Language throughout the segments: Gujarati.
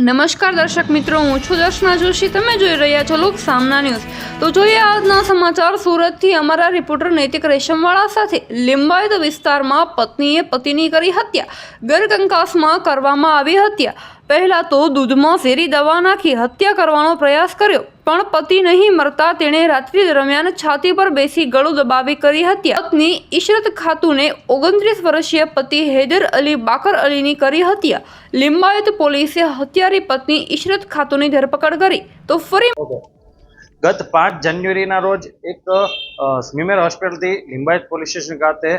નમસ્કાર દર્શક મિત્રો, હું છું દર્શના જોશી. તમે જોઈ રહ્યા છો લોક સામના ન્યૂઝ. તો જોઈએ આજના સમાચાર સુરતથી અમારા રિપોર્ટર નૈતિક રેશમવાળા સાથે. લિંબાયત વિસ્તારમાં પત્નીએ પતિની કરી હત્યા. ગરકંકાસમાં કરવામાં આવી હત્યા. પહેલાં તો દૂધમાં ઝેરી દવા નાખી હત્યા કરવાનો પ્રયાસ કર્યો. પણ પતિ નહીં મરતા તેણે રાત્રિ દરમિયાન છાતી પર બેસી ગળું દબાવી કરી હત્યા. પત્ની ઇશરત ખાતુને ઓગણત્રીસ વર્ષીય પતિ હૈદર અલી બાકર અલીની કરી હત્યા. લિંબાયત પોલીસે હત્યારી પત્ની ઇશરત ખાતુની ધરપકડ કરી. તો ફરી ગત પાંચ જાન્યુઆરીના રોજ એક સ્મીમેર હોસ્પિટલથી લિંબાયત પોલીસ સ્ટેશન ખાતે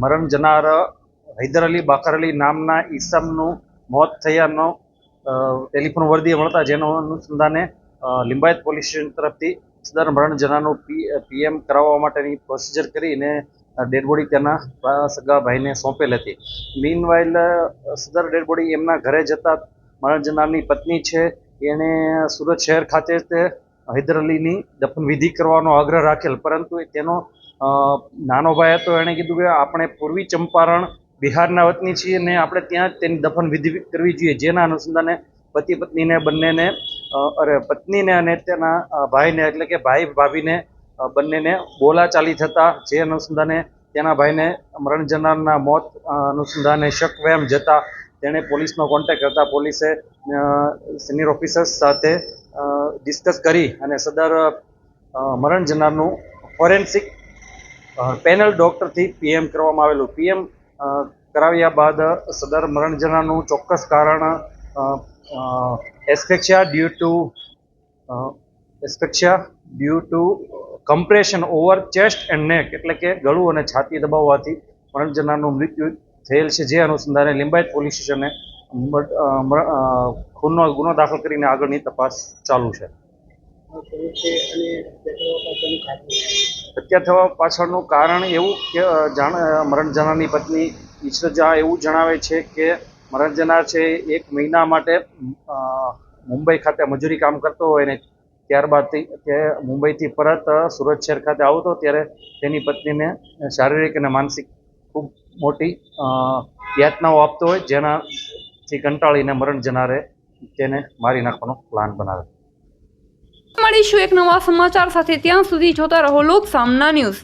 મરણ જનાર હૈદર અલી બાકર અલી નામના ઈસમનું મોત થયાનો ટેલિફોન વર્દી મળતા જેનો અનુસંધાને લિંબાયત પોલીસ સ્ટેશન તરફથી સદર મરણ પી પીએમ કરાવવા માટેની પ્રોસિજર કરીને ડેડ બોડી તેના સગા ભાઈને સોંપેલ હતી. મીનવાઇલ સદર ડેડ બોડી એમના ઘરે જતા મરણ જનારની પત્ની છે. એણે સુરત શહેર ખાતે તે હૈદર અલીની દફન વિધિ કરવાનો આગ્રહ રાખેલ. પરંતુ તેનો નાનો ભાઈ હતો. એણે કીધું કે આપણે પૂર્વી ચંપારણ બિહારના વતની છીએ ને આપણે ત્યાં જ તેની દફન વિધિ કરવી જોઈએ. જેના અનુસંધાને પતિ પત્નીને બંનેને અરે, પત્નીને અને તેના ભાઈને, એટલે કે ભાઈ ભાભીને બંનેને બોલાચાલી થતા જે અનુસંધાને તેના ભાઈને મરણ જનારના મોત અનુસંધાને શક વહેમ જતા તેણે પોલીસનો કોન્ટેક્ટ કરતા પોલીસે સિનિયર ઓફિસર્સ સાથે ડિસ્કસ કરી અને સદર મરણજનારનું મરણ જનારનું ફોરેન્સિક પેનલ ડૉક્ટરથી પીએમ કરવામાં આવેલું. પીએમ કરાવ્યા બાદ સદર મરણ જનારનું ચોક્કસ કારણ asphyxia due to asphyxia due to compression over chest and neck એટલે કે ગળું અને છાતી દબાવવાથી મરણ જનારનું મૃત્યુ થયેલ છે જે અનુસંધાને લિંબાયત પોલીસ સ્ટેશને ખૂનનો ગુનો દાખલ કરીને આગળની તપાસ ચાલુ છે. હત્યા થવા પાછળનું કારણ એવું કે જાણ અ, મરણ જનારની પત્ની ઈશરજા એવું જણાવે છે કે મરણ જનાર છે એક મહિના માટે મુંબઈ ખાતે મજૂરી કામ કરતો હોય ને ત્યારબાદ તે મુંબઈથી પરત સુરત શહેર ખાતે આવતો ત્યારે તેની પત્નીને શારીરિક અને માનસિક ખૂબ મોટી યાતનાઓ આપતો હોય, જેનાથી કંટાળીને મરણ જનારે તેને મારી નાખવાનો પ્લાન બનાવે. મળીશું એક નવા સમાચાર સાથે, ત્યાં સુધી જોતા રહો લોક સામના ન્યૂઝ.